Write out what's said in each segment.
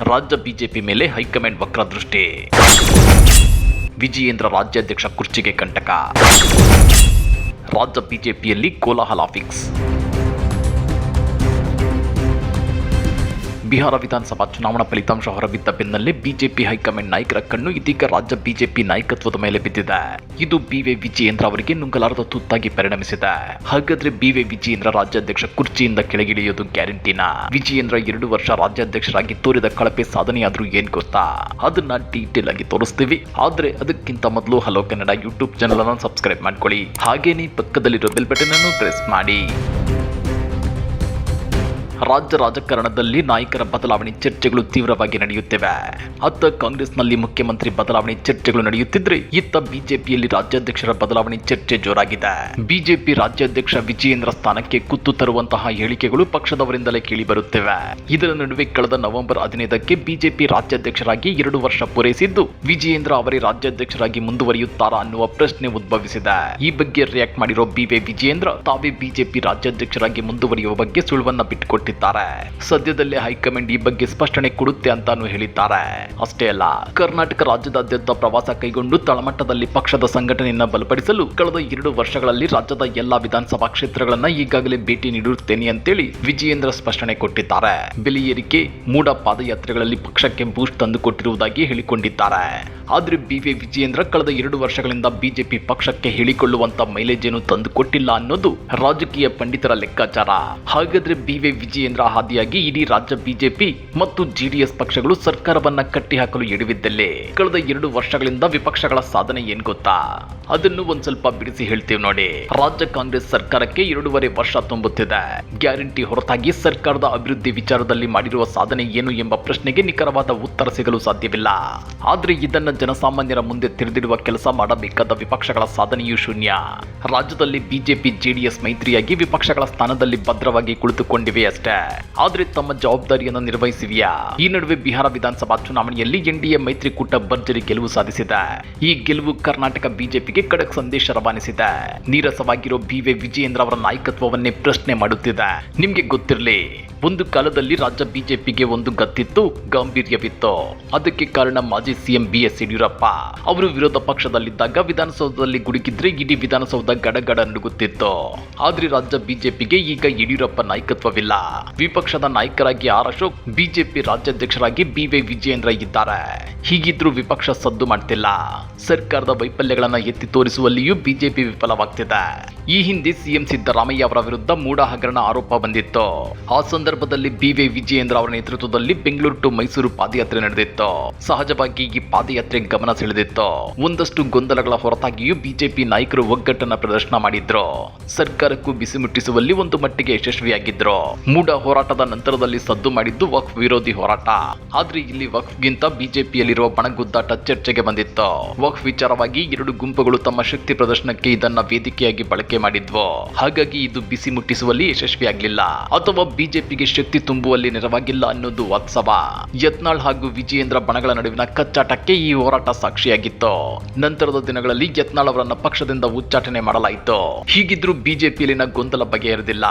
ರಾಜ್ಯ ಬಿಜೆಪಿ ಮೇಲೆ ಹೈಕಮಾಂಡ್ ವಕ್ರದೃಷ್ಟಿ. ವಿಜಯೇಂದ್ರ ರಾಜ್ಯಾಧ್ಯಕ್ಷ ಕುರ್ಚಿಗೆ ಕಂಟಕ. ರಾಜ್ಯ ಬಿಜೆಪಿಯಲ್ಲಿ ಕೋಲಾಹಲ ಫಿಕ್ಸ್. ಬಿಹಾರ ವಿಧಾನಸಭಾ ಚುನಾವಣಾ ಫಲಿತಾಂಶ ಹೊರಬಿದ್ದ ಬೆನ್ನಲ್ಲೇ ಬಿಜೆಪಿ ಹೈಕಮಾಂಡ್ ನಾಯಕರ ಕಣ್ಣು ಇದೀಗ ರಾಜ್ಯ ಬಿಜೆಪಿ ನಾಯಕತ್ವದ ಮೇಲೆ ಬಿದ್ದಿದೆ. ಇದು ಬಿವಿ ವಿಜಯೇಂದ್ರ ಅವರಿಗೆ ನುಂಗಲಾರದ ತುತ್ತಾಗಿ ಪರಿಣಮಿಸಿದೆ. ಹಾಗಾದ್ರೆ ಬಿವೆ ವಿಜಯೇಂದ್ರ ರಾಜ್ಯಾಧ್ಯಕ್ಷ ಕುರ್ಚಿಯಿಂದ ಕೆಳಗಿಳಿಯೋದು ಗ್ಯಾರಂಟಿನಾ? ವಿಜಯೇಂದ್ರ ಎರಡು ವರ್ಷ ರಾಜ್ಯಾಧ್ಯಕ್ಷರಾಗಿ ತೋರಿದ ಕಳಪೆ ಸಾಧನೆಯಾದ್ರೂ ಏನ್ ಗೊತ್ತಾ? ಅದನ್ನ ಡೀಟೇಲ್ ಆಗಿ ತೋರಿಸ್ತೀವಿ. ಆದ್ರೆ ಅದಕ್ಕಿಂತ ಮೊದಲು ಹಲೋ ಕನ್ನಡ ಯೂಟ್ಯೂಬ್ ಚಾನಲ್ ಅನ್ನು ಸಬ್ಸ್ಕ್ರೈಬ್ ಮಾಡ್ಕೊಳ್ಳಿ. ಹಾಗೇನೇ ಪಕ್ಕದಲ್ಲಿರೋ ಬೆಲ್ ಬಟನ್ ಅನ್ನು ಪ್ರೆಸ್ ಮಾಡಿ. ರಾಜ್ಯ ರಾಜಕಾರಣದಲ್ಲಿ ನಾಯಕರ ಬದಲಾವಣೆ ಚರ್ಚೆಗಳು ತೀವ್ರವಾಗಿ ನಡೆಯುತ್ತಿವೆ. ಅತ್ತ ಕಾಂಗ್ರೆಸ್ನಲ್ಲಿ ಮುಖ್ಯಮಂತ್ರಿ ಬದಲಾವಣೆ ಚರ್ಚೆಗಳು ನಡೆಯುತ್ತಿದ್ರೆ ಇತ್ತ ಬಿಜೆಪಿಯಲ್ಲಿ ರಾಜ್ಯಾಧ್ಯಕ್ಷರ ಬದಲಾವಣೆ ಚರ್ಚೆ ಜೋರಾಗಿದೆ. ಬಿಜೆಪಿ ರಾಜ್ಯಾಧ್ಯಕ್ಷ ವಿಜಯೇಂದ್ರ ಸ್ಥಾನಕ್ಕೆ ಕುತ್ತು ತರುವಂತಹ ಹೇಳಿಕೆಗಳು ಪಕ್ಷದವರಿಂದಲೇ ಕೇಳಿಬರುತ್ತಿವೆ. ಇದರ ನಡುವೆ ಕಳೆದ ನವೆಂಬರ್ ಹದಿನೈದಕ್ಕೆ ಬಿಜೆಪಿ ರಾಜ್ಯಾಧ್ಯಕ್ಷರಾಗಿ ಎರಡು ವರ್ಷ ಪೂರೈಸಿದ್ದು, ವಿಜಯೇಂದ್ರ ಅವರೇ ರಾಜ್ಯಾಧ್ಯಕ್ಷರಾಗಿ ಮುಂದುವರಿಯುತ್ತಾರಾ ಅನ್ನುವ ಪ್ರಶ್ನೆ ಉದ್ಭವಿಸಿದೆ. ಈ ಬಗ್ಗೆ ರಿಯಾಕ್ಟ್ ಮಾಡಿರೋ ಬಿ ವಿಜಯೇಂದ್ರ ತಾವೇ ಬಿಜೆಪಿ ರಾಜ್ಯಾಧ್ಯಕ್ಷರಾಗಿ ಮುಂದುವರಿಯುವ ಬಗ್ಗೆ ಸುಳುವನ್ನ ಬಿಟ್ಟುಕೊಟ್ಟಿದ್ದಾರೆ ಸದ್ಯದಲ್ಲೇ ಹೈಕಮಾಂಡ್ ಈ ಬಗ್ಗೆ ಸ್ಪಷ್ಟನೆ ಕೊಡುತ್ತೆ ಅಂತಾನು ಹೇಳಿದ್ದಾರೆ. ಅಷ್ಟೇ ಅಲ್ಲ, ಕರ್ನಾಟಕ ರಾಜ್ಯದಾದ್ಯಂತ ಪ್ರವಾಸ ಕೈಗೊಂಡು ತಳಮಟ್ಟದಲ್ಲಿ ಪಕ್ಷದ ಸಂಘಟನೆಯನ್ನ ಬಲಪಡಿಸಲು ಕಳೆದ ಎರಡು ವರ್ಷಗಳಲ್ಲಿ ರಾಜ್ಯದ ಎಲ್ಲಾ ವಿಧಾನಸಭಾ ಕ್ಷೇತ್ರಗಳನ್ನ ಈಗಾಗಲೇ ಭೇಟಿ ನೀಡುತ್ತೇನೆ ಅಂತೇಳಿ ವಿಜಯೇಂದ್ರ ಸ್ಪಷ್ಟನೆ ಕೊಟ್ಟಿದ್ದಾರೆ. ಬೆಲೆ ಏರಿಕೆ, ಮೂಡ ಪಾದಯಾತ್ರೆಗಳಲ್ಲಿ ಪಕ್ಷಕ್ಕೆ ಬೂಸ್ಟ್ ತಂದು ಕೊಟ್ಟಿರುವುದಾಗಿ ಹೇಳಿಕೊಂಡಿದ್ದಾರೆ. ಆದ್ರೆ ಬಿವಿ ವಿಜಯೇಂದ್ರ ಕಳೆದ ಎರಡು ವರ್ಷಗಳಿಂದ ಬಿಜೆಪಿ ಪಕ್ಷಕ್ಕೆ ಹೇಳಿಕೊಳ್ಳುವಂತ ಮೈಲೇಜ್ ಏನು ತಂದು ಕೊಟ್ಟಿಲ್ಲ ಅನ್ನೋದು ರಾಜಕೀಯ ಪಂಡಿತರ ಲೆಕ್ಕಾಚಾರ. ಹಾಗಾದ್ರೆ ಬಿವಿ ವಿಜಯೇಂದ್ರ ಹಾದಿಯಾಗಿ ಇಡೀ ರಾಜ್ಯ ಬಿಜೆಪಿ ಮತ್ತು ಜೆಡಿಎಸ್ ಪಕ್ಷಗಳು ಸರ್ಕಾರವನ್ನ ಕಟ್ಟಿಹಾಕಲು ಎಡವಿದ್ದಲ್ಲೇ. ಕಳೆದ ಎರಡು ವರ್ಷಗಳಿಂದ ವಿಪಕ್ಷಗಳ ಸಾಧನೆ ಏನ್ ಗೊತ್ತಾ? ಅದನ್ನು ಒಂದ್ ಸ್ವಲ್ಪ ಬಿಡಿಸಿ ಹೇಳ್ತೀವಿ ನೋಡಿ. ರಾಜ್ಯ ಕಾಂಗ್ರೆಸ್ ಸರ್ಕಾರಕ್ಕೆ ಎರಡೂವರೆ ವರ್ಷ ತುಂಬುತ್ತಿದೆ. ಗ್ಯಾರಂಟಿ ಹೊರತಾಗಿ ಸರ್ಕಾರದ ಅಭಿವೃದ್ಧಿ ವಿಚಾರದಲ್ಲಿ ಮಾಡಿರುವ ಸಾಧನೆ ಏನು ಎಂಬ ಪ್ರಶ್ನೆಗೆ ನಿಖರವಾದ ಉತ್ತರ ಸಿಗಲು ಸಾಧ್ಯವಿಲ್ಲ. ಆದ್ರೆ ಇದನ್ನ ಜನಸಾಮಾನ್ಯರ ಮುಂದೆ ತೆರೆದಿಡುವ ಕೆಲಸ ಮಾಡಬೇಕಾದ ವಿಪಕ್ಷಗಳ ಸಾಧನೆಯೂ ಶೂನ್ಯ. ರಾಜ್ಯದಲ್ಲಿ ಬಿಜೆಪಿ, ಜೆಡಿಎಸ್ ಮೈತ್ರಿಯಾಗಿ ವಿಪಕ್ಷಗಳ ಸ್ಥಾನದಲ್ಲಿ ಭದ್ರವಾಗಿ ಕುಳಿತುಕೊಂಡಿವೆ ಅಷ್ಟೇ. ಆದ್ರೆ ತಮ್ಮ ಜವಾಬ್ದಾರಿಯನ್ನು ನಿರ್ವಹಿಸಿವೆಯಾ ಈ ನಡುವೆ ಬಿಹಾರ ವಿಧಾನಸಭಾ ಚುನಾವಣೆಯಲ್ಲಿ ಎನ್ಡಿಎ ಮೈತ್ರಿಕೂಟ ಭರ್ಜರಿ ಗೆಲುವು ಸಾಧಿಸಿದೆ. ಈ ಗೆಲುವು ಕರ್ನಾಟಕ ಬಿಜೆಪಿಗೆ ಖಡಕ್ ಸಂದೇಶ ರವಾನಿಸಿದೆ. ನೀರಸವಾಗಿರೋ ಬಿವೆ ವಿಜಯೇಂದ್ರ ಅವರ ನಾಯಕತ್ವವನ್ನೇ ಪ್ರಶ್ನೆ ಮಾಡುತ್ತಿದೆ. ನಿಮ್ಗೆ ಗೊತ್ತಿರಲಿ, ಒಂದು ಕಾಲದಲ್ಲಿ ರಾಜ್ಯ ಬಿಜೆಪಿಗೆ ಒಂದು ಗತ್ತಿತ್ತು, ಗಾಂಭೀರ್ಯವಿತ್ತು. ಅದಕ್ಕೆ ಕಾರಣ ಮಾಜಿ ಸಿಎಂ ಬಿ ಎಸ್ ಯಡಿಯೂರಪ್ಪ. ಅವರು ವಿರೋಧ ಪಕ್ಷದಲ್ಲಿದ್ದಾಗ ವಿಧಾನಸೌಧದಲ್ಲಿ ಗುಡುಗಿದ್ರೆ ಇಡೀ ವಿಧಾನಸೌಧ ಗಡಗಡ ನಡುಗುತ್ತಿತ್ತು ಆದ್ರೆ ರಾಜ್ಯ ಬಿಜೆಪಿಗೆ ಈಗ ಯಡಿಯೂರಪ್ಪ ನಾಯಕತ್ವವಿಲ್ಲ. ವಿಪಕ್ಷದ ನಾಯಕರಾಗಿ ಆರ್ ಅಶೋಕ್, ಬಿಜೆಪಿ ರಾಜ್ಯಾಧ್ಯಕ್ಷರಾಗಿ ಬಿ ವೈ ವಿಜಯೇಂದ್ರ ಇದ್ದಾರೆ. ಹೀಗಿದ್ರೂ ವಿಪಕ್ಷ ಸದ್ದು ಮಾಡ್ತಿಲ್ಲ. ಸರ್ಕಾರದ ವೈಫಲ್ಯಗಳನ್ನ ಎತ್ತಿ ತೋರಿಸುವಲ್ಲಿಯೂ ಬಿಜೆಪಿ ವಿಫಲವಾಗ್ತಿದೆ. ಈ ಹಿಂದೆ ಸಿಎಂ ಸಿದ್ದರಾಮಯ್ಯ ಅವರ ವಿರುದ್ಧ ಮೂಡ ಹಗರಣ ಆರೋಪ ಬಂದಿತ್ತು. ಆ ಸಂದರ್ಭದಲ್ಲಿ ಬಿ ವೈ ವಿಜಯೇಂದ್ರ ಅವರ ನೇತೃತ್ವದಲ್ಲಿ ಬೆಂಗಳೂರು ಟು ಮೈಸೂರು ಪಾದಯಾತ್ರೆ ನಡೆದಿತ್ತು. ಸಹಜವಾಗಿ ಈ ಪಾದಯಾತ್ರೆ ಗಮನ ಸೆಳೆದಿತ್ತು. ಒಂದಷ್ಟು ಗೊಂದಲಗಳ ಹೊರತಾಗಿಯೂ ಬಿಜೆಪಿ ನಾಯಕರು ಒಗ್ಗಟ್ಟನ್ನ ಪ್ರದರ್ಶನ ಮಾಡಿದ್ರು. ಸರ್ಕಾರಕ್ಕೂ ಬಿಸಿ ಮುಟ್ಟಿಸುವಲ್ಲಿ ಒಂದು ಮಟ್ಟಿಗೆ ಯಶಸ್ವಿಯಾಗಿದ್ರು. ಮೂಢ ಹೋರಾಟದ ನಂತರದಲ್ಲಿ ಸದ್ದು ಮಾಡಿದ್ದು ವಕ್ಫ್ ವಿರೋಧಿ ಹೋರಾಟ. ಆದ್ರೆ ಇಲ್ಲಿ ವಕ್ಫ್ಗಿಂತ ಬಿಜೆಪಿಯಲ್ಲಿರುವ ಬಣಗುದ್ದಾಟ ಚರ್ಚೆಗೆ ಬಂದಿತ್ತು. ವಕ್ಫ್ ವಿಚಾರವಾಗಿ ಎರಡು ಗುಂಪುಗಳು ತಮ್ಮ ಶಕ್ತಿ ಪ್ರದರ್ಶನಕ್ಕೆ ಇದನ್ನ ವೇದಿಕೆಯಾಗಿ ಬಳಕೆ ಮಾಡಿದ್ವು. ಹಾಗಾಗಿ ಇದು ಬಿಸಿ ಮುಟ್ಟಿಸುವಲ್ಲಿ ಯಶಸ್ವಿಯಾಗಲಿಲ್ಲ. ಅಥವಾ ಬಿಜೆಪಿಗೆ ಶಕ್ತಿ ತುಂಬುವಲ್ಲಿ ನೆರವಾಗಿಲ್ಲ ಅನ್ನೋದು ವಾಸ್ತವ ಯತ್ನಾಳ್ ಹಾಗೂ ವಿಜಯೇಂದ್ರ ಬಣಗಳ ನಡುವಿನ ಕಚ್ಚಾಟಕ್ಕೆ ಈ ಹೋರಾಟ ಸಾಕ್ಷಿಯಾಗಿತ್ತು. ನಂತರದ ದಿನಗಳಲ್ಲಿ ಯತ್ನಾಳ್ ಅವರನ್ನ ಪಕ್ಷದಿಂದ ಉಚ್ಚಾಟನೆ ಮಾಡಲಾಯಿತು. ಹೀಗಿದ್ರೂ ಬಿಜೆಪಿಯಲ್ಲಿನ ಗೊಂದಲ ಬಗೆಹರಿದಿಲ್ಲ.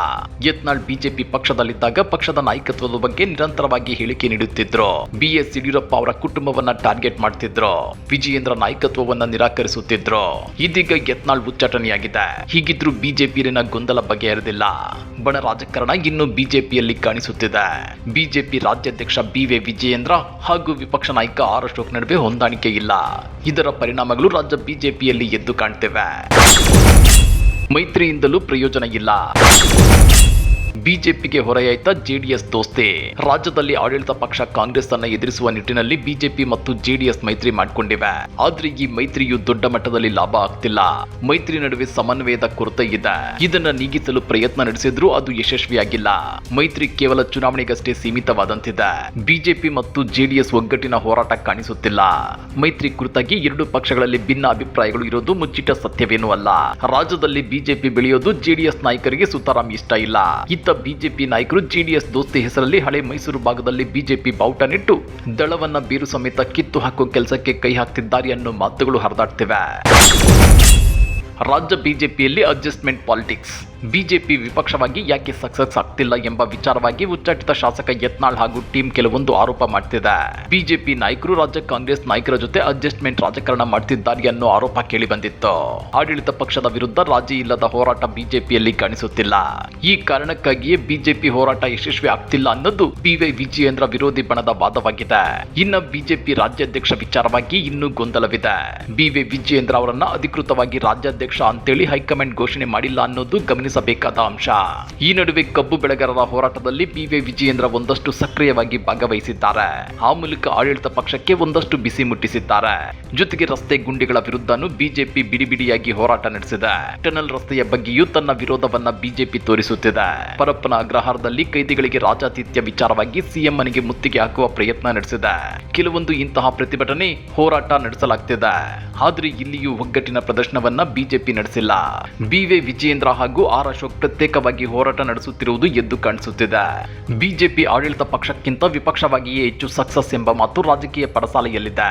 ಯತ್ನಾಳ್ ಬಿಜೆಪಿ ಪಕ್ಷದಲ್ಲಿದ್ದಾಗ ಪಕ್ಷದ ನಾಯಕತ್ವದ ಬಗ್ಗೆ ನಿರಂತರವಾಗಿ ಹೇಳಿಕೆ ನೀಡುತ್ತಿದ್ರು. ಬಿ ಎಸ್ ಯಡಿಯೂರಪ್ಪ ಅವರ ಕುಟುಂಬವನ್ನ ಟಾರ್ಗೆಟ್ ಮಾಡ್ತಿದ್ರು. ವಿಜಯೇಂದ್ರ ನಾಯಕತ್ವವನ್ನ ನಿರಾಕರಿಸುತ್ತಿದ್ರು. ಇದೀಗ ಯತ್ನಾಳ್ ಉಚ್ಚಾಟನೆಯಾಗಿದೆ. ಹೀಗಿದ್ರು ಬಿಜೆಪಿಯಲ್ಲಿನ ಗೊಂದಲ ಬಗೆಹರಿದಿಲ್ಲ. ಬಣ ರಾಜಕಾರಣ ಇನ್ನು ಬಿಜೆಪಿಯಲ್ಲಿ ಕಾಣಿಸುತ್ತಿದೆ. ಬಿಜೆಪಿ ರಾಜ್ಯಾಧ್ಯಕ್ಷ ಬಿ ವಿ ವಿಜಯೇಂದ್ರ ಹಾಗೂ ವಿಪಕ್ಷ ನಾಯಕ ಆರ್ ಅಶೋಕ್ ನಡುವೆ ಹೊಂದಾಣಿಕೆ ಇಲ್ಲ. ಇದರ ಪರಿಣಾಮಗಳು ರಾಜ್ಯ ಬಿಜೆಪಿಯಲ್ಲಿ ಎದ್ದು ಕಾಣ್ತಿವೆ. ಮೈತ್ರಿಯಿಂದಲೂ ಪ್ರಯೋಜನ ಇಲ್ಲ. ಬಿಜೆಪಿಗೆ ಹೊರೆಯಾಯ್ತ ಜೆಡಿಎಸ್ ದೋಸ್ತೆ. ರಾಜ್ಯದಲ್ಲಿ ಆಡಳಿತ ಪಕ್ಷ ಕಾಂಗ್ರೆಸ್ ಅನ್ನ ಎದುರಿಸುವ ನಿಟ್ಟಿನಲ್ಲಿ ಬಿಜೆಪಿ ಮತ್ತು ಜೆಡಿಎಸ್ ಮೈತ್ರಿ ಮಾಡಿಕೊಂಡಿವೆ. ಆದ್ರೆ ಈ ಮೈತ್ರಿಯು ದೊಡ್ಡ ಮಟ್ಟದಲ್ಲಿ ಲಾಭ ಆಗ್ತಿಲ್ಲ. ಮೈತ್ರಿ ನಡುವೆ ಸಮನ್ವಯದ ಕೊರತೆ ಇದೆ. ಇದನ್ನ ನೀಗಿಸಲು ಪ್ರಯತ್ನ ನಡೆಸಿದ್ರು ಅದು ಯಶಸ್ವಿಯಾಗಿಲ್ಲ. ಮೈತ್ರಿ ಕೇವಲ ಚುನಾವಣೆಗಷ್ಟೇ ಸೀಮಿತವಾದಂತಿದೆ. ಬಿಜೆಪಿ ಮತ್ತು ಜೆಡಿಎಸ್ ಒಗ್ಗಟ್ಟಿನ ಹೋರಾಟ ಕಾಣಿಸುತ್ತಿಲ್ಲ. ಮೈತ್ರಿ ಕುರಿತಾಗಿ ಎರಡು ಪಕ್ಷಗಳಲ್ಲಿ ಭಿನ್ನ ಅಭಿಪ್ರಾಯಗಳು ಇರೋದು ಮುಚ್ಚಿಟ್ಟ ಸತ್ಯವೇನೂ ಅಲ್ಲ. ರಾಜ್ಯದಲ್ಲಿ ಬಿಜೆಪಿ ಬೆಳೆಯೋದು ಜೆಡಿಎಸ್ ನಾಯಕರಿಗೆ ಸುತಾರಾಮ್ ಇಷ್ಟ ಇಲ್ಲ. ಇತ್ತ ಬಿಜೆಪಿ ನಾಯಕರು ಜೆಡಿಎಸ್ ದೋಸ್ತಿ ಹೆಸರಲ್ಲಿ ಹಳೆ ಮೈಸೂರು ಭಾಗದಲ್ಲಿ ಬಿಜೆಪಿ ಬಾವುಟನಿಟ್ಟು ದಳವನ್ನ ಬೀರು ಸಮೇತ ಕಿತ್ತು ಹಾಕುವ ಕೆಲಸಕ್ಕೆ ಕೈ ಹಾಕ್ತಿದ್ದಾರೆ ಅನ್ನೋ ಮಾತುಗಳು ಹರಿದಾಡ್ತಿವೆ. ರಾಜ್ಯ ಬಿಜೆಪಿಯಲ್ಲಿ ಅಡ್ಜಸ್ಟ್ಮೆಂಟ್ ಪಾಲಿಟಿಕ್ಸ್ ಬಿಜೆಪಿ ವಿಪಕ್ಷವಾಗಿ ಯಾಕೆ ಸಕ್ಸಸ್ ಆಗ್ತಿಲ್ಲ ಎಂಬ ವಿಚಾರವಾಗಿ ಉಚ್ಚಾಟಿತ ಶಾಸಕ ಯತ್ನಾಳ್ ಹಾಗೂ ಟೀಮ್ ಕೆಲವೊಂದು ಆರೋಪ ಮಾಡ್ತಿದೆ. ಬಿಜೆಪಿ ನಾಯಕರು ರಾಜ್ಯ ಕಾಂಗ್ರೆಸ್ ನಾಯಕರ ಜೊತೆ ಅಡ್ಜಸ್ಟ್ಮೆಂಟ್ ರಾಜಕಾರಣ ಮಾಡ್ತಿದ್ದಾರೆ ಅನ್ನೋ ಆರೋಪ ಕೇಳಿ ಬಂದಿತ್ತು. ಆಡಳಿತ ಪಕ್ಷದ ವಿರುದ್ಧ ರಾಜಿ ಇಲ್ಲದ ಹೋರಾಟ ಬಿಜೆಪಿಯಲ್ಲಿ ಕಾಣಿಸುತ್ತಿಲ್ಲ. ಈ ಕಾರಣಕ್ಕಾಗಿಯೇ ಬಿಜೆಪಿ ಹೋರಾಟ ಯಶಸ್ವಿ ಆಗ್ತಿಲ್ಲ ಅನ್ನೋದು ಪಿವೈ ವಿಜಯೇಂದ್ರ ವಿರೋಧಿ ಬಣದ ವಾದವಾಗಿದೆ. ಇನ್ನು ಬಿಜೆಪಿ ರಾಜ್ಯಾಧ್ಯಕ್ಷ ವಿಚಾರವಾಗಿ ಇನ್ನೂ ಗೊಂದಲವಿದೆ. ಬಿವೈ ವಿಜಯೇಂದ್ರ ಅವರನ್ನ ಅಧಿಕೃತವಾಗಿ ರಾಜ್ಯಾಧ್ಯಕ್ಷ ಅಂತೇಳಿ ಹೈಕಮಾಂಡ್ ಘೋಷಣೆ ಮಾಡಿಲ್ಲ ಅನ್ನೋದು ಗಮನಿಸಬೇಕಾದ ಅಂಶ. ಈ ನಡುವೆ ಕಬ್ಬು ಬೆಳೆಗಾರರ ಹೋರಾಟದಲ್ಲಿ ಬಿವೈ ವಿಜಯೇಂದ್ರ ಒಂದಷ್ಟು ಸಕ್ರಿಯವಾಗಿ ಭಾಗವಹಿಸಿದ್ದಾರೆ. ಆ ಮೂಲಕ ಆಡಳಿತ ಪಕ್ಷಕ್ಕೆ ಒಂದಷ್ಟು ಬಿಸಿ ಮುಟ್ಟಿಸಿದ್ದಾರೆ. ಜೊತೆಗೆ ರಸ್ತೆ ಗುಂಡಿಗಳ ವಿರುದ್ಧನೂ ಬಿಜೆಪಿ ಬಿಡಿಬಿಡಿಯಾಗಿ ಹೋರಾಟ ನಡೆಸಿದೆ. ಟನಲ್ ರಸ್ತೆಯ ಬಗ್ಗೆಯೂ ತನ್ನ ವಿರೋಧವನ್ನ ಬಿಜೆಪಿ ತೋರಿಸುತ್ತಿದೆ. ಪರಪ್ಪನ ಅಗ್ರಹಾರದಲ್ಲಿ ಕೈದಿಗಳಿಗೆ ರಾಜಾತಿಥ್ಯ ವಿಚಾರವಾಗಿ ಸಿಎಂ ಮನೆಗೆ ಮುತ್ತಿಗೆ ಹಾಕುವ ಪ್ರಯತ್ನ ನಡೆಸಿದೆ. ಕೆಲವೊಂದು ಇಂತಹ ಪ್ರತಿಭಟನೆ ಹೋರಾಟ ನಡೆಸಲಾಗ್ತಿದೆ. ಆದರೆ ಇಲ್ಲಿಯೂ ಒಗ್ಗಟ್ಟಿನ ಪ್ರದರ್ಶನವನ್ನ ಬಿಜೆಪಿ ನಡೆಸಿಲ್ಲ. ಬಿವಿ ವಿಜಯೇಂದ್ರ ಹಾಗೂ ಆರ್ ಅಶೋಕ್ ಪ್ರತ್ಯೇಕವಾಗಿ ಹೋರಾಟ ನಡೆಸುತ್ತಿರುವುದು ಎದ್ದು ಕಾಣಿಸುತ್ತಿದೆ. ಬಿಜೆಪಿ ಆಡಳಿತ ಪಕ್ಷಕ್ಕಿಂತ ವಿಪಕ್ಷವಾಗಿಯೇ ಹೆಚ್ಚು ಸಕ್ಸಸ್ ಎಂಬ ಮಾತು ರಾಜಕೀಯ ಪಡಸಾಲೆಯಲ್ಲಿದೆ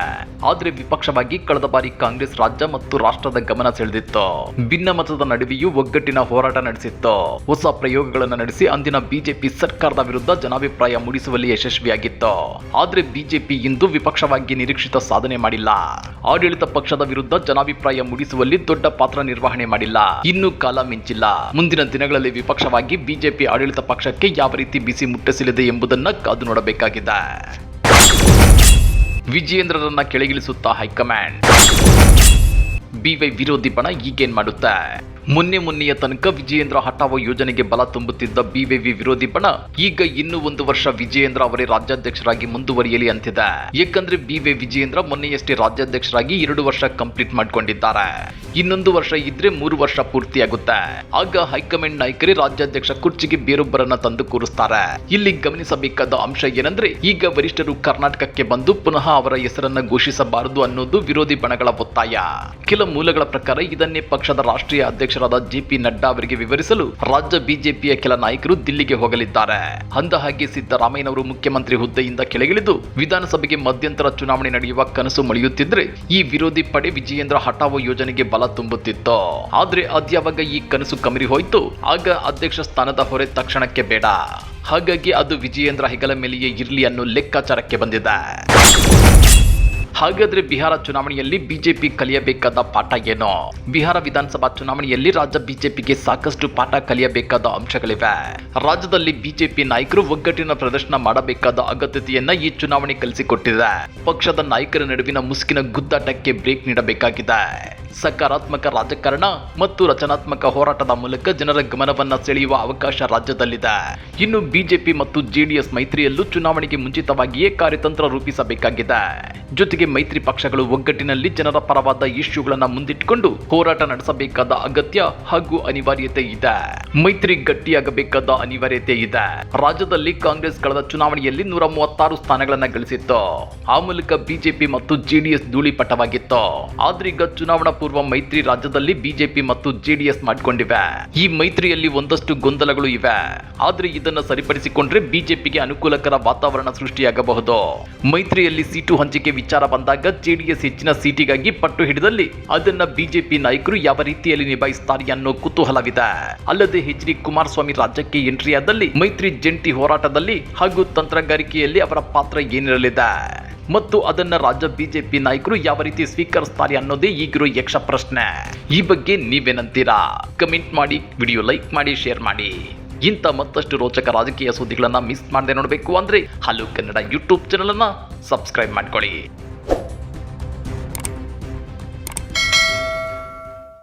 ಆದ್ರೆ ವಿಪಕ್ಷವಾಗಿ ಕಳೆದ ಬಾರಿ ಕಾಂಗ್ರೆಸ್ ರಾಜ್ಯ ಮತ್ತು ರಾಷ್ಟ್ರದ ಗಮನ ಸೆಳೆದಿತ್ತು. ಭಿನ್ನಮತದ ನಡುವೆಯೂ ಒಗ್ಗಟ್ಟಿನ ಹೋರಾಟ ನಡೆಸಿತ್ತು. ಹೊಸ ಪ್ರಯೋಗಗಳನ್ನು ನಡೆಸಿ ಅಂದಿನ ಬಿಜೆಪಿ ಸರ್ಕಾರದ ವಿರುದ್ಧ ಜನಾಭಿಪ್ರಾಯ ಮೂಡಿಸುವಲ್ಲಿ ಯಶಸ್ವಿಯಾಗಿತ್ತು. ಆದ್ರೆ ಬಿಜೆಪಿ ಇಂದು ವಿಪಕ್ಷವಾಗಿ ನಿರೀಕ್ಷಿತ ಸಾಧನೆ ಮಾಡಿಲ್ಲ. ಆಡಳಿತ ಪಕ್ಷದ ವಿರುದ್ಧ ಜನಾಭಿಪ್ರಾಯ ಮೂಡಿಸುವಲ್ಲಿ ದೊಡ್ಡ ಪಾತ್ರ ನಿರ್ವಹಣೆ ಮಾಡಿಲ್ಲ. ಇನ್ನೂ ಕಾಲ ಮಿಂಚಿಲ್ಲ. ಮುಂದಿನ ದಿನಗಳಲ್ಲಿ ವಿಪಕ್ಷವಾಗಿ ಬಿಜೆಪಿ ಆಡಳಿತ ಪಕ್ಷಕ್ಕೆ ಯಾವ ರೀತಿ ಬಿಸಿ ಮುಟ್ಟಿಸಲಿದೆ ಎಂಬುದನ್ನು ಕಾದು ನೋಡಬೇಕಾಗಿದೆ. ವಿಜಯೇಂದ್ರರನ್ನ ಕೆಳಗಿಳಿಸುತ್ತಾ ಹೈಕಮಾಂಡ್. ಬಿವೈ ವಿರೋಧಿ ಬಣ ಈಗೇನ್ ಮಾಡುತ್ತೆ? ಮೊನ್ನೆ ಮೊನ್ನೆಯ ತನಕ ವಿಜಯೇಂದ್ರ ಹಠಾವೋ ಯೋಜನೆಗೆ ಬಲ ತುಂಬುತ್ತಿದ್ದ ಬಿವಿವಿ ವಿರೋಧಿ ಬಣ ಈಗ ಇನ್ನು ಒಂದು ವರ್ಷ ವಿಜಯೇಂದ್ರ ಅವರೇ ರಾಜ್ಯಾಧ್ಯಕ್ಷರಾಗಿ ಮುಂದುವರಿಯಲಿ ಅಂತಿದೆ. ಏಕೆಂದ್ರೆ ಬಿವೈ ವಿಜಯೇಂದ್ರ ಮೊನ್ನೆಯಷ್ಟೇ ರಾಜ್ಯಾಧ್ಯಕ್ಷರಾಗಿ ಎರಡು ವರ್ಷ ಕಂಪ್ಲೀಟ್ ಮಾಡ್ಕೊಂಡಿದ್ದಾರೆ. ಇನ್ನೊಂದು ವರ್ಷ ಇದ್ರೆ ಮೂರು ವರ್ಷ ಪೂರ್ತಿಯಾಗುತ್ತೆ. ಆಗ ಹೈಕಮಾಂಡ್ ನಾಯಕರೇ ರಾಜ್ಯಾಧ್ಯಕ್ಷ ಕುರ್ಚಿಗೆ ಬೇರೊಬ್ಬರನ್ನ ತಂದು ಕೂರಿಸ್ತಾರೆ. ಇಲ್ಲಿ ಗಮನಿಸಬೇಕಾದ ಅಂಶ ಏನಂದ್ರೆ, ಈಗ ವರಿಷ್ಠರು ಕರ್ನಾಟಕಕ್ಕೆ ಬಂದು ಪುನಃ ಅವರ ಹೆಸರನ್ನ ಘೋಷಿಸಬಾರದು ಅನ್ನೋದು ವಿರೋಧಿ ಬಣಗಳ ಒತ್ತಾಯ. ಕೆಲ ಮೂಲಗಳ ಪ್ರಕಾರ ಇದನ್ನೇ ಪಕ್ಷದ ರಾಷ್ಟ್ರೀಯ ಅಧ್ಯಕ್ಷರಾದ ಜೆಪಿ ನಡ್ಡಾ ಅವರಿಗೆ ವಿವರಿಸಲು ರಾಜ್ಯ ಬಿಜೆಪಿಯ ಕೆಲ ನಾಯಕರು ದಿಲ್ಲಿಗೆ ಹೋಗಲಿದ್ದಾರೆ. ಅಂದಹಾಗೆ ಸಿದ್ದರಾಮಯ್ಯನವರು ಮುಖ್ಯಮಂತ್ರಿ ಹುದ್ದೆಯಿಂದ ಕೆಳಗಿಳಿದು ವಿಧಾನಸಭೆಗೆ ಮಧ್ಯಂತರ ಚುನಾವಣೆ ನಡೆಯುವ ಕನಸು ಮಳೆಯುತ್ತಿದ್ರೆ ಈ ವಿರೋಧಿ ಪಡೆ ವಿಜಯೇಂದ್ರ ಹಠಾವೋ ಯೋಜನೆಗೆ ಬಲ ತುಂಬುತ್ತಿತ್ತು. ಆದ್ರೆ ಅದ್ಯಾವಾಗ ಈ ಕನಸು ಕಮರಿ ಹೋಯ್ತು? ಆಗ ಅಧ್ಯಕ್ಷ ಸ್ಥಾನದ ಹೊರೆ ತಕ್ಷಣಕ್ಕೆ ಬೇಡ. ಹಾಗಾಗಿ ಅದು ವಿಜಯೇಂದ್ರ ಹೆಗಲ ಮೇಲೆಯೇ ಇರಲಿ ಅನ್ನೋ ಲೆಕ್ಕಾಚಾರಕ್ಕೆ ಬಂದಿದೆ. ಹಾಗಾದ್ರೆ ಬಿಹಾರ ಚುನಾವಣೆಯಲ್ಲಿ ಬಿಜೆಪಿ ಕಲಿಯಬೇಕಾದ ಪಾಠ ಏನು? ಬಿಹಾರ ವಿಧಾನಸಭಾ ಚುನಾವಣೆಯಲ್ಲಿ ರಾಜ್ಯ ಬಿಜೆಪಿಗೆ ಸಾಕಷ್ಟು ಪಾಠ ಕಲಿಯಬೇಕಾದ ಅಂಶಗಳಿವೆ. ರಾಜ್ಯದಲ್ಲಿ ಬಿಜೆಪಿ ನಾಯಕರು ಒಗ್ಗಟ್ಟಿನ ಪ್ರದರ್ಶನ ಮಾಡಬೇಕಾದ ಅಗತ್ಯತೆಯನ್ನ ಈ ಚುನಾವಣೆ ಕಲಿಸಿಕೊಟ್ಟಿದೆ. ಪಕ್ಷದ ನಾಯಕರ ನಡುವಿನ ಮುಸುಕಿನ ಗುದ್ದಾಟಕ್ಕೆ ಬ್ರೇಕ್ ನೀಡಬೇಕಾಗಿದೆ. ಸಕಾರಾತ್ಮಕ ರಾಜಕಾರಣ ಮತ್ತು ರಚನಾತ್ಮಕ ಹೋರಾಟದ ಮೂಲಕ ಜನರ ಗಮನವನ್ನ ಸೆಳೆಯುವ ಅವಕಾಶ ರಾಜ್ಯದಲ್ಲಿದೆ. ಇನ್ನು ಬಿಜೆಪಿ ಮತ್ತು ಜೆಡಿಎಸ್ ಮೈತ್ರಿಯಲ್ಲೂ ಚುನಾವಣೆಗೆ ಮುಂಚಿತವಾಗಿಯೇ ಕಾರ್ಯತಂತ್ರ ರೂಪಿಸಬೇಕಾಗಿದೆ. ಜೊತೆಗೆ ಮೈತ್ರಿ ಪಕ್ಷಗಳು ಒಗ್ಗಟ್ಟಿನಲ್ಲಿ ಜನರ ಪರವಾದ ಇಶ್ಯೂಗಳನ್ನ ಮುಂದಿಟ್ಟುಕೊಂಡು ಹೋರಾಟ ನಡೆಸಬೇಕಾದ ಅಗತ್ಯ ಹಾಗೂ ಅನಿವಾರ್ಯತೆ ಇದೆ. ಮೈತ್ರಿ ಗಟ್ಟಿಯಾಗಬೇಕಾದ ಅನಿವಾರ್ಯತೆ ಇದೆ. ರಾಜ್ಯದಲ್ಲಿ ಕಾಂಗ್ರೆಸ್ ಕಳೆದ ಚುನಾವಣೆಯಲ್ಲಿ ನೂರ ಮೂವತ್ತಾರು ಸ್ಥಾನಗಳನ್ನ ಗಳಿಸಿತ್ತು. ಆ ಮೂಲಕ ಬಿಜೆಪಿ ಮತ್ತು ಜೆಡಿಎಸ್ ಧೂಳಿಪಟವಾಗಿತ್ತು. ಆದ್ರೀಗ ಚುನಾವಣಾ ಪೂರ್ವ ಮೈತ್ರಿ ರಾಜ್ಯದಲ್ಲಿ ಬಿಜೆಪಿ ಮತ್ತು ಜೆಡಿಎಸ್ ಮಾಡಿಕೊಂಡಿವೆ. ಈ ಮೈತ್ರಿಯಲ್ಲಿ ಒಂದಷ್ಟು ಗೊಂದಲಗಳು ಇವೆ. ಆದ್ರೆ ಇದನ್ನ ಸರಿಪಡಿಸಿಕೊಂಡ್ರೆ ಬಿಜೆಪಿಗೆ ಅನುಕೂಲಕರ ವಾತಾವರಣ ಸೃಷ್ಟಿಯಾಗಬಹುದು. ಮೈತ್ರಿಯಲ್ಲಿ ಸೀಟು ಹಂಚಿಕೆ ವಿಚಾರ ಬಂದಾಗ ಜೆಡಿಎಸ್ ಹೆಚ್ಚಿನ ಸೀಟಿಗಾಗಿ ಪಟ್ಟು ಹಿಡಿದಲ್ಲಿ ಅದನ್ನ ಬಿಜೆಪಿ ನಾಯಕರು ಯಾವ ರೀತಿಯಲ್ಲಿ ನಿಭಾಯಿಸುತ್ತಾರೆ ಅನ್ನೋ ಕುತೂಹಲವಿದೆ. ಅಲ್ಲದೆ ಎಚ್ ಡಿ ಕುಮಾರಸ್ವಾಮಿ ರಾಜ್ಯಕ್ಕೆ ಎಂಟ್ರಿ ಆದಲ್ಲಿ ಮೈತ್ರಿ ಜಂಟಿ ಹೋರಾಟದಲ್ಲಿ ಹಾಗೂ ತಂತ್ರಗಾರಿಕೆಯಲ್ಲಿ ಅವರ ಪಾತ್ರ ಏನಿರಲಿದೆ. ಮತ್ತು ಅದನ್ನ ರಾಜ್ಯ ಬಿಜೆಪಿ ನಾಯಕರು ಯಾವ ರೀತಿ ಸ್ವೀಕರಿಸ್ತಾರೆ ಅನ್ನೋದೇ ಈಗಿರೋ ಯಕ್ಷ ಪ್ರಶ್ನೆ. ಈ ಬಗ್ಗೆ ನೀವೇನಂತೀರಾ? ಕಮೆಂಟ್ ಮಾಡಿ, ವಿಡಿಯೋ ಲೈಕ್ ಮಾಡಿ, ಶೇರ್ ಮಾಡಿ. ಇಂಥ ಮತ್ತಷ್ಟು ರೋಚಕ ರಾಜಕೀಯ ಸುದ್ದಿಗಳನ್ನ ಮಿಸ್ ಮಾಡದೆ ನೋಡಬೇಕು ಅಂದ್ರೆ ಹಲೋ ಕನ್ನಡ ಯೂಟ್ಯೂಬ್ ಚಾನಲ್ ಅನ್ನ ಸಬ್ಸ್ಕ್ರೈಬ್ ಮಾಡ್ಕೊಳ್ಳಿ.